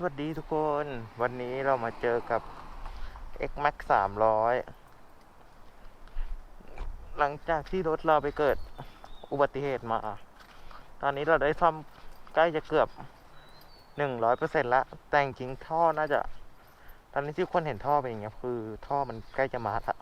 สวัสดีทุกคน วันนี้เรามาเจอกับ X Max 300 หลังจากที่รถเราไปเกิดอุบัติเหตุมา ตอนนี้เราได้ซ่อมใกล้จะเกือบ 100%แล้ว แต่จริงท่อน่าจะ ตอนนี้ที่คนเห็นท่อเป็นอย่างเงี้ยคือท่อมันใกล้จะมาละ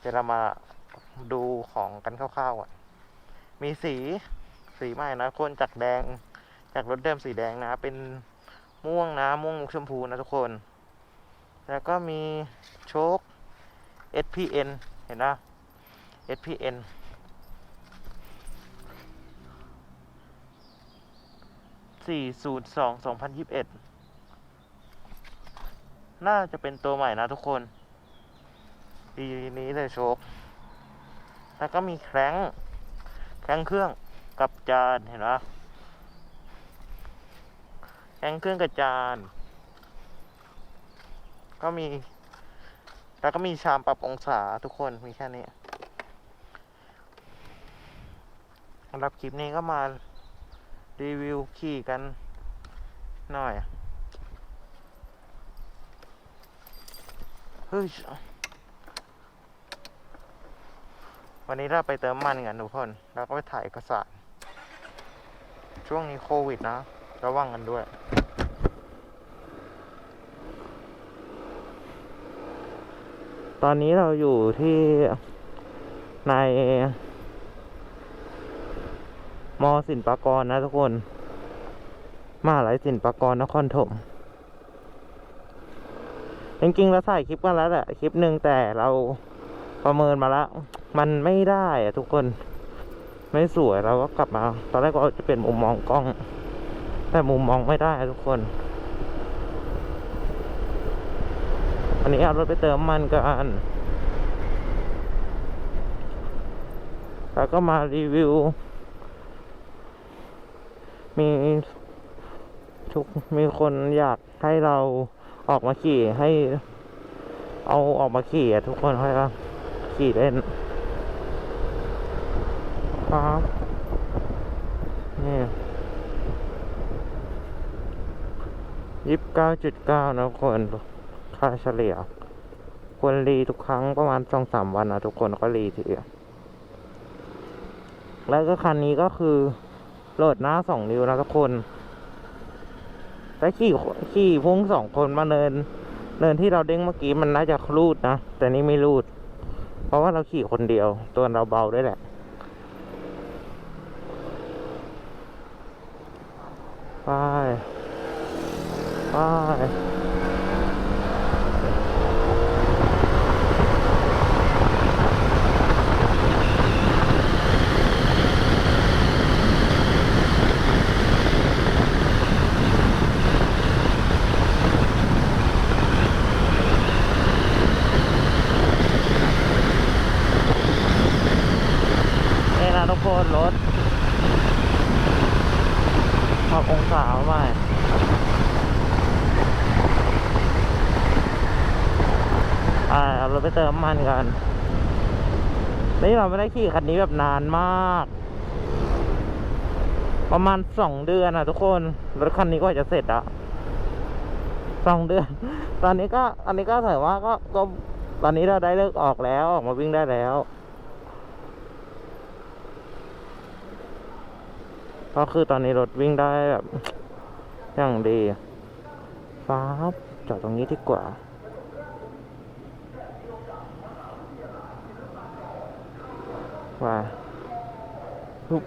เดี๋ยวเรามาดูของกันคร่าวๆอะ มีสีสีใหม่นะคนจากแดงจากรถเดิมสีแดงนะ เป็น ม่วงนะม่วงชมพูนะทุกคน แล้วก็มีโชค SPN เห็นนะ SPN สี่ศูนย์สองสองพันยิบเอ็ดน่าจะเป็นตัวใหม่นะทุกคน ปีนี้เลยโชค แล้วก็มีแคร้งแคร้งเครื่องกับจานเห็นไหม แคร้งเครื่องกับจานก็มี แล้วก็มีชามปรับองศาทุกคนมีแค่นี้สำหรับคลิปนี้ก็มารีวิวขี่กันหน่อยเฮ้ยวันนี้เราไปเติมมันกันทุกคน แล้วก็ไปถ่ายเอกสาร ช่วงนี้โควิดนะ ระวังกันด้วย ตอนนี้เราอยู่ที่ในมอสินปากรนะทุกคนมหาลัยสินปากรนครถมจริงๆเราถ่ายคลิปกันแล้วแหละคลิปหนึ่งแต่เราประเมินมาแล้วมันไม่ได้อะทุกคน ไม่สวยเราก็กลับมา ตอนแรกก็จะเป็นมุมมองกล้อง แต่มุมมองไม่ได้ทุกคน อันนี้เอารถไปเติมมันกันแล้วก็มารีวิว มีทุกมีคนอยากให้เราออกมาขี่ให้เอาออกมาขี่อะทุกคนให้เราขี่เล่นครับนี่ ยี่สิบเก้าจุดเก้านะทุกคนค่าเฉลี่ยควรรีทุกครั้งประมาณสองสามวันนะทุกคนก็รีทีเดียวแล้วก็คันนี้ก็คือโหลดหน้าสองนิ้วนะทุกคนแต่ขี่ขี่พุ่งสองคนมาเนิน เนินที่เราเด้งเมื่อกี้มันน่าจะรูดนะ แต่นี่ไม่รูด เพราะว่าเราขี่คนเดียว ตัวเราเบาด้วยแหละไป ไปนี่นะทุกคนรถขอบองศาใหม่ อ่าเอาไปเติมน้ำมันกันนี่เราไม่ได้ขี่คันนี้แบบนานมาก ประมาณสองเดือนอะทุกคนรถคันนี้ก็จะเสร็จอะสองเดือน ตอนนี้ก็ อันนี้ก็ถือว่าก็ก็ตอนนี้เราได้เลิกออกแล้วออกมาวิ่งได้แล้วก็คือตอนนี้รถวิ่งได้แบบอย่างดีฟ้าบจอดตรงนี้ดีกว่า ว่าปุ๊บ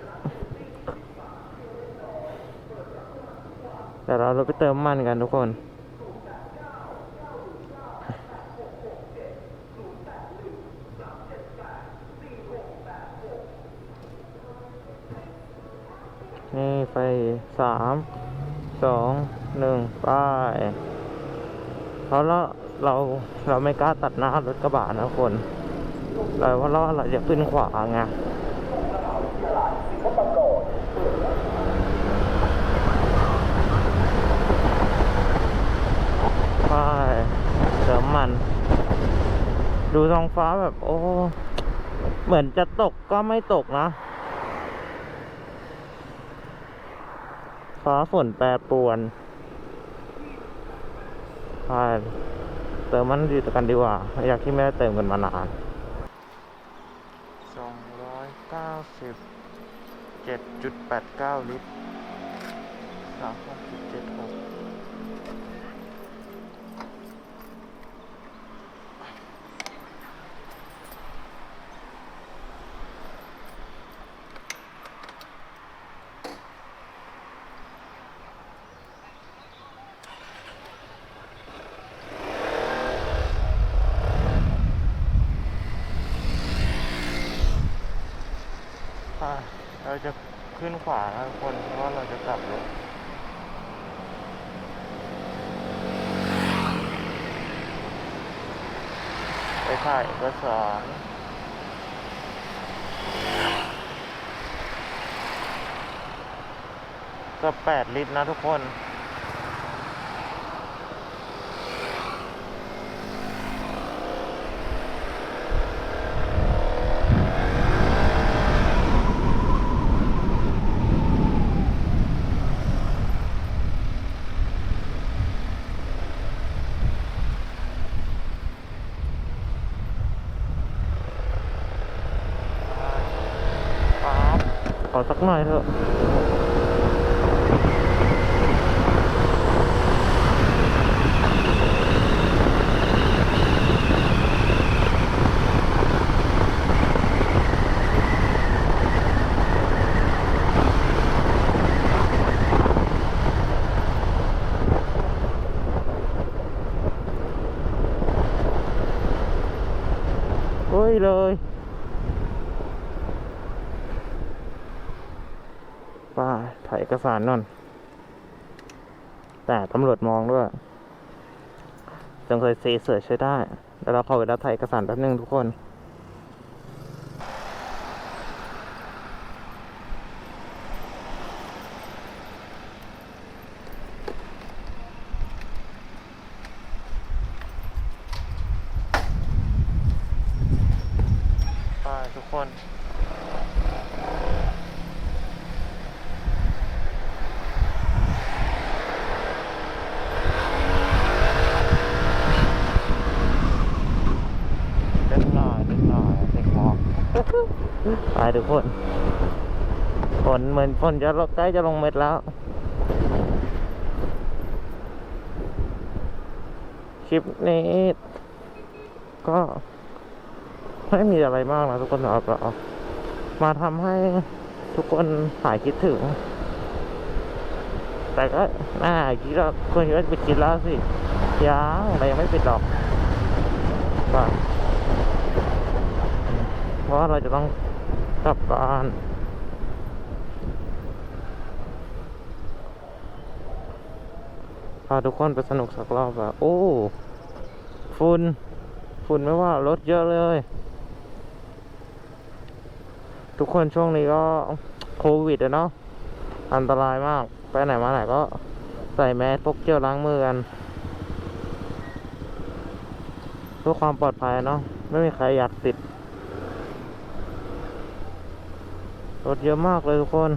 เดี๋ยวเราไปเติมมันกันทุกคนนี่ไปสามสองหนึ่งไปเพราะเราเราเราไม่กล้าตัดหน้ารถกระบะนะคน เราเพราะเราเราจะขึ้นขวาไงไปเติมมัน ดูท้องฟ้าแบบโอ้ เหมือนจะตกก็ไม่ตกนะ ฟ้าฝนแปรปรวนใช่เติมมันดีกันดีกว่า อยากที่ไม่ได้เติมกันมานานสองร้อยเก้า สิบเจ็ดจุดแปดเก้าลิตรสามหกจุดเจ็ดหกอะเรา จะขึ้นขวานะทุกคนเพราะว่าเราจะกลับรถไปถ่ายเอกสารก็แปดลิตรนะทุกคน ป๊าบข อสักหน่อยเถอะเฮ้ยเลย ป้าถ่ายเอกสารนั่น แต่ตำรวจมองด้วยจงเคยเซเสิร์ชใช้ได้ แล้วเราขอเวลาถ่ายเอกสารแป๊บนึงทุกคนไปทุกคน เล็กหน่อยเล็กหน่อยเล็กมอง ไปทุกคนฝนเหมือนฝนจะลงใกล้จะลงเม็ดแล้ว คลิปนี้ ก็ไม่มีอะไรมากนะทุกคนหรับเรามาทำให้ทุกคนหายคิดถึง แต่ก็น่าคิดว่าคนคิดว่าจะไปกินแล้วสิยังเรยังไม่ปิดหรอกก็เพราะเราจะต้อง ลับบ้านพาทุกคนไปสนุกสักรอบอะโอ้ ฝุ่น ฝุ่นไม่ว่ารถเยอะเลย ทุกคนช่วงนี้ก็โควิดอะเนาะ อันตรายมาก ไปไหนมาไหนก็ใส่แมสพกเจลล้างมือกัน เพื่อความปลอดภัยเนาะ ไม่มีใครอยากติด รถเยอะมากเลยทุกคน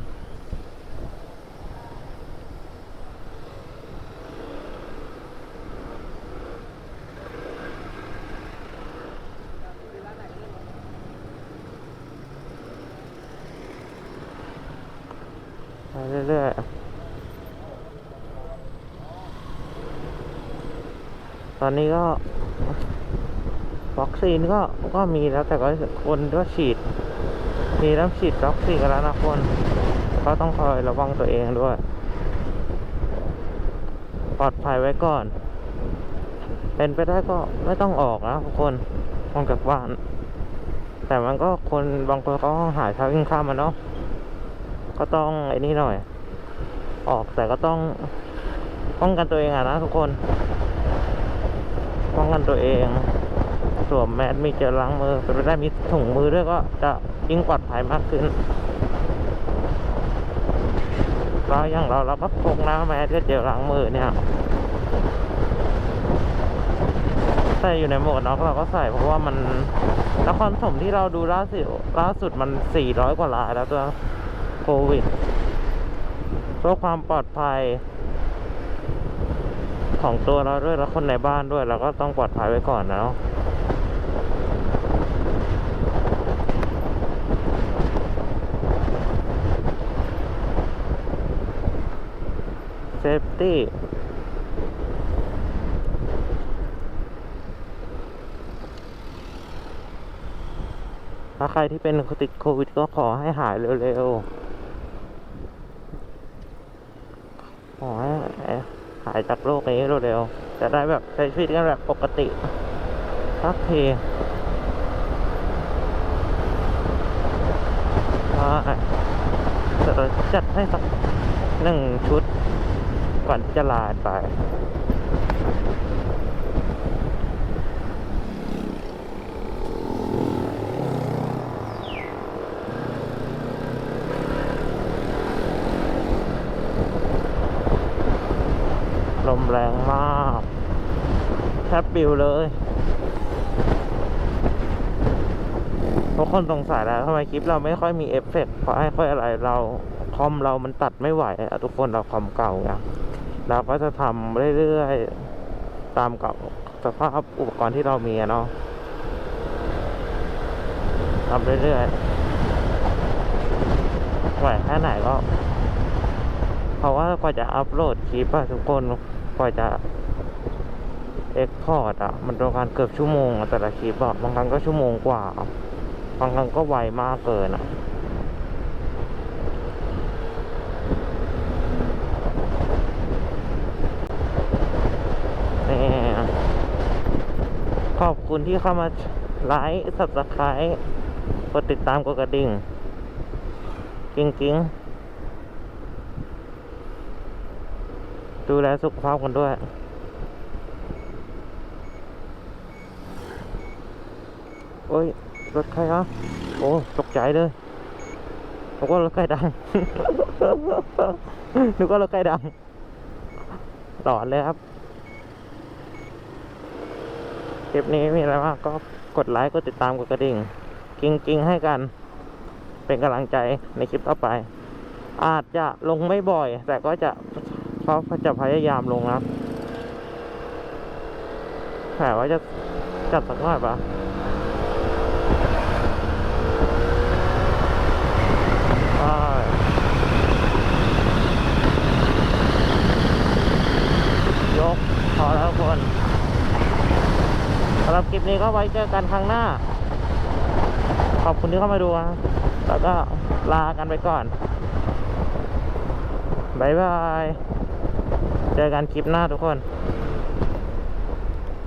ไปเรื่อยๆตอนนี้ก็วัคซีนก็ก็มีแล้วแต่ก็คนก็ฉีด มีน้ำฉีดวัคซีนกันแล้วนะคน ก็ต้องคอยระวังตัวเองด้วย ปลอดภัยไว้ก่อน เป็นไปได้ก็ไม่ต้องออกนะทุกคนออกจากบ้าน แต่มันก็คนบางคนก็หาเช้ากินข้ามมาเนาะ ก็ต้องไอ้นี่หน่อย ออกแต่ก็ต้องป้องกันตัวเองอะนะทุกคน ป้องกันตัวเอง สวมแมสมีเจลล้างมือเป็นไปได้มีถุงมือด้วยก็จะ ยิ่งปลอดภัยมากขึ้นเราอย่างเราเราก็พกน้ำแมสก็เจลล้างมือเนี่ยใส่อยู่ในหมวกน็อกเราก็ใส่เพราะว่ามันนครปฐมที่เราดูล่าสุดล่าสุดมันสี่ร้อยกว่ารายแล้วตัวโควิดเพื่อความปลอดภัย ของตัวเราด้วยแล้วคนในบ้านด้วยเราก็ต้องปลอดภัยไว้ก่อนนะเนาะ เซฟตี้ถ้าใครที่เป็นติดโควิดก็ขอให้หายเร็วๆ ขอให้หายจากโรคนี้เร็วๆ จะได้แบบใช้ชีวิตกันแบบปกติสักทีจะจัดให้สักหนึ่งชุด ก่อนที่จะลาไปลมแรงมากแทบปิวเลยทุกคนสงสัยแล้วทำไมคลิปเราไม่ค่อยมีเอฟเฟกต์เพราะให้ค่อยอะไรเราคอมเรามันตัดไม่ไหวอะทุกคนเราคอมเก่าไง เราก็จะทำเรื่อยๆ ตามกับสภาพอุปกรณ์ที่เรามีเนาะทำเรื่อยๆไหวแค่ไหนก็ เพราะว่ากว่าจะอัพโหลดคลิปอะทุกคน กว่าจะเอ็กพอร์ตอะมันต้องการเกือบชั่วโมงแต่ละคลิปอะบางครั้งก็ชั่วโมงกว่า บางครั้งก็ไวมากเกินอะนี่ขอบ คุณที่เข้ามาไลค์สับสไครต์กดติดตามกดกระดิ่งกิ้งกิ้งๆดูแลสุขภาพกันด้วย โอ้ย รถใครอะโอ้ ตกใจเลยนึกว่ารถใครดังนึกว่ารถใครดังหลอนเลยครับ คลิปนี้มีอะไรมากก็กดไลค์กดติดตามกดกระดิ่ง กิ้งกิ้งให้กัน เป็นกำลังใจในคลิปต่อไป อาจจะลงไม่บ่อย แต่ก็จะเขาจะพยายามลงนะแต่ว่าจะจัดสักหน่อยปะใช่ยกพอแล้วทุกคนสำหรับคลิป นี้ก็ไว้เจอกันครั้งหน้า ขอบคุณที่เข้ามาดูนะแล้วก็ลากันไปก่อนบายบาย เจอกันคลิปหน้าทุกคน